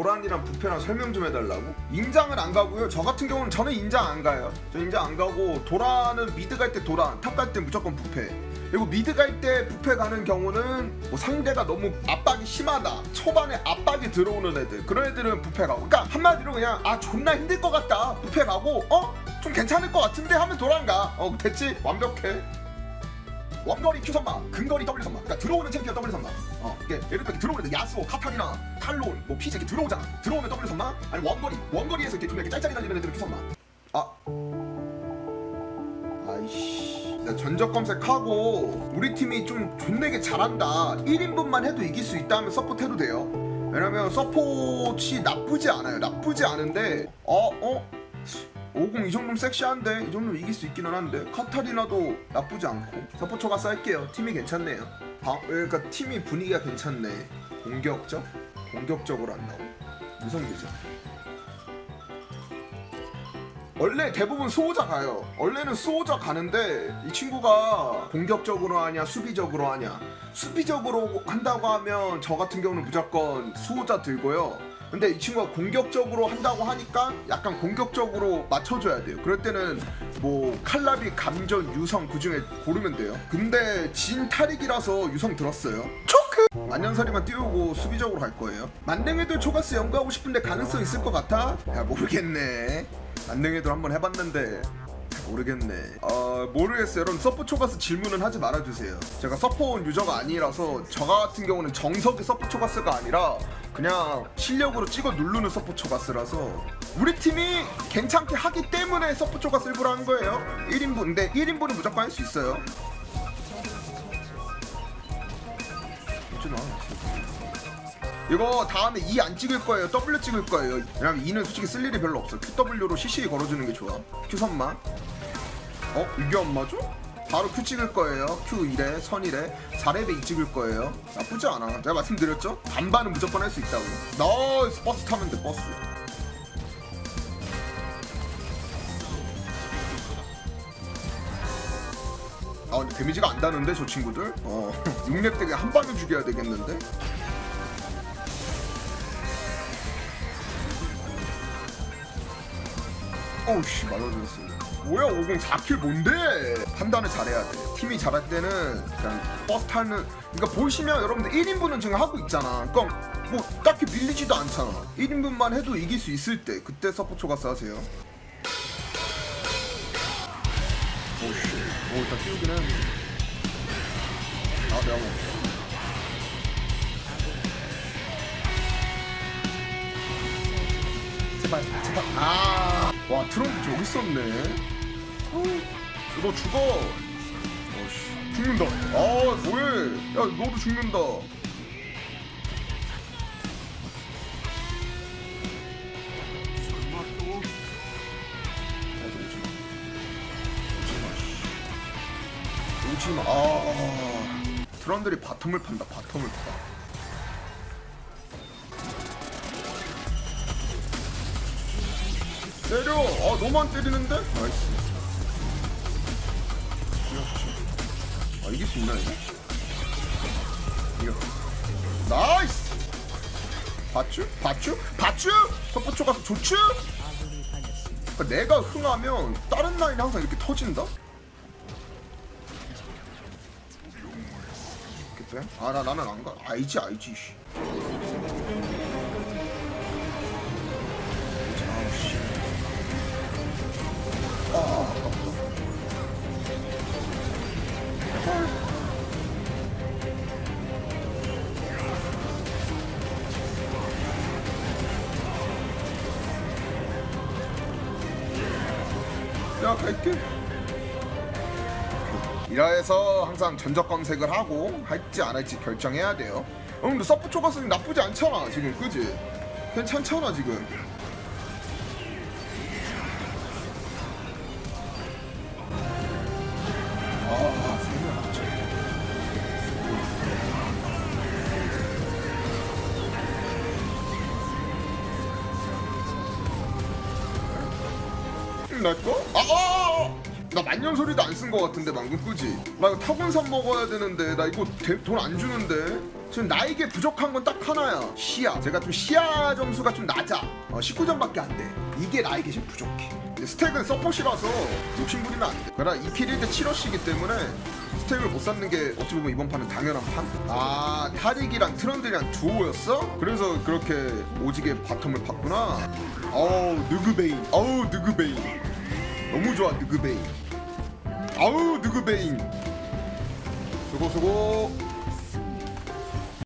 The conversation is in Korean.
도란이랑 부패랑 설명 좀 해달라고? 인장은 안 가고요. 저 같은 경우는 저는 인장 안 가요. 저 인장 안 가고 도란은 미드 갈 때 도란, 탑 갈 때 무조건 부패. 그리고 미드 갈 때 부패 가는 경우는 뭐 상대가 너무 압박이 심하다. 초반에 압박이 들어오는 애들. 그런 애들은 부패 가고. 그러니까 한마디로 그냥 아 존나 힘들 것 같다. 부패 가고 어? 좀 괜찮을 것 같은데 하면 도란 가. 어 됐지? 완벽해. 원거리 Q 선마, 근거리 W 선마. 그러니까 들어오는 챔피언 W 선마. 어, 이게 예를 들어 이렇게 들어오는 데 야스오, 카타리나, 탈론, 뭐 피지 이렇게 들어오잖아. 들어오면 W 선마. 아니 원거리, 원거리에서 이렇게 좀 이렇게 짤짤이 달리는 애들은 Q 선마. 아, 아이씨. 전적 검색하고 우리 팀이 좀 존내게 잘한다. 1인분만 해도 이길 수 있다면 서포트 해도 돼요. 왜냐면 서포트이 나쁘지 않아요. 나쁘지 않은데 어 어. 50 이 정도면 섹시한데? 이 정도면 이길 수 있기는 한데? 카타리나도 나쁘지 않고. 서포초가 쌀게요. 팀이 괜찮네요. 아, 그러니까 팀이 분위기가 괜찮네. 공격적? 공격적으로 한다고. 무슨 기죠? 원래 대부분 수호자 가요. 원래는 수호자 가는데 이 친구가 공격적으로 하냐 수비적으로 하냐. 수비적으로 한다고 하면 저 같은 경우는 무조건 수호자 들고요 근데 이 친구가 공격적으로 한다고 하니까 약간 공격적으로 맞춰줘야 돼요. 그럴 때는 뭐 칼라비, 감전, 유성 그 중에 고르면 돼요. 근데 진 탈익이라서 유성 들었어요. 초크! 만년설이만 띄우고 수비적으로 갈 거예요. 만능애들 초가스 연구하고 싶은데 가능성 있을 것 같아? 야 모르겠네. 만능애들 한번 해봤는데 모르겠네. 어 모르겠어요. 여러분 서포 초가스 질문은 하지 말아주세요. 제가 서포 유저가 아니라서 저 같은 경우는 정석의 서포 초가스가 아니라 그냥 실력으로 찍어 누르는 서포 초가스라서 우리 팀이 괜찮게 하기 때문에 서포 초가스 일부러 한 거예요. 1인분. 근데 1인분은 무조건 할 수 있어요. 이거 다음에 E 안 찍을 거예요. W 찍을 거예요. 왜냐면 E는 솔직히 쓸 일이 별로 없어. QW로 CC 걸어주는 게 좋아. Q 선마. 어? 이게 안 맞아? 바로 Q 찍을 거예요. Q 1에 선 1에 4렙에 2 찍을 거예요. 나쁘지 않아. 제가 말씀드렸죠? 반반은 무조건 할 수 있다고. 나이스 버스 타면 돼 버스. 아 근데 데미지가 안 다는데 저 친구들? 어 6렙 때 그냥 한 방에 죽여야 되겠는데? 어우씨 맞아줬어 뭐야 50 4킬 뭔데? 판단을 잘해야 돼. 팀이 잘할 때는 그냥 버스 타는 그러니까 보시면 여러분들 1인분은 지금 하고 있잖아. 그러니까 뭐 딱히 밀리지도 않잖아. 1인분만 해도 이길 수 있을 때 그때 서포초가 싸세요. 오씨. 오 일단 띄우기는 아 내가 뭐 제발 제발. 아 와 트럼프 저기 있었네. 어, 너 죽어. 어씨 죽는다. 아 뭐해? 야 너도 죽는다. 오지마. 아 트런들이 바텀을 판다 바텀을 파 때려. 아 너무 안 때리는데? 나이스 아 이길 수 있나 이거? 이거. 나이스! 봤쥬 봤쥬 봤쥬 서포초 가서 좋쥬 그러니까 내가 흥하면 다른 라인이 항상 이렇게 터진다? 그때 아나 나는 안 가. 알지 알지 야, 갈게. 이라해서 항상 전적 검색을 하고 할지 안 할지 결정해야 돼요. 어, 근데 서포 초가스는 나쁘지 않잖아, 지금, 그지? 괜찮잖아, 지금. 내 거? 아, 아, 아! 나 만년 소리도 안 쓴 거 같은데 방금 끄지? 나 이거 타곤산 먹어야 되는데 나 이거 돈 안 주는데 지금 나에게 부족한 건 딱 하나야 시야 제가 좀 시야 점수가 좀 낮아 어, 19점밖에 안돼 이게 나에게 지금 부족해 스택은 서폿이라서 욕심부리면 안돼 그러나 2킬 1대 7러시기 때문에 스택을 못 쌓는 게 어찌 보면 이번 판은 당연한 판? 아 타릭이랑 트런들이랑 두오였어? 그래서 그렇게 오지게 바텀을 팠구나 어우 느그베인 어우 느그베인 너무 좋아 느그베인 아우 느그베인 수고 수고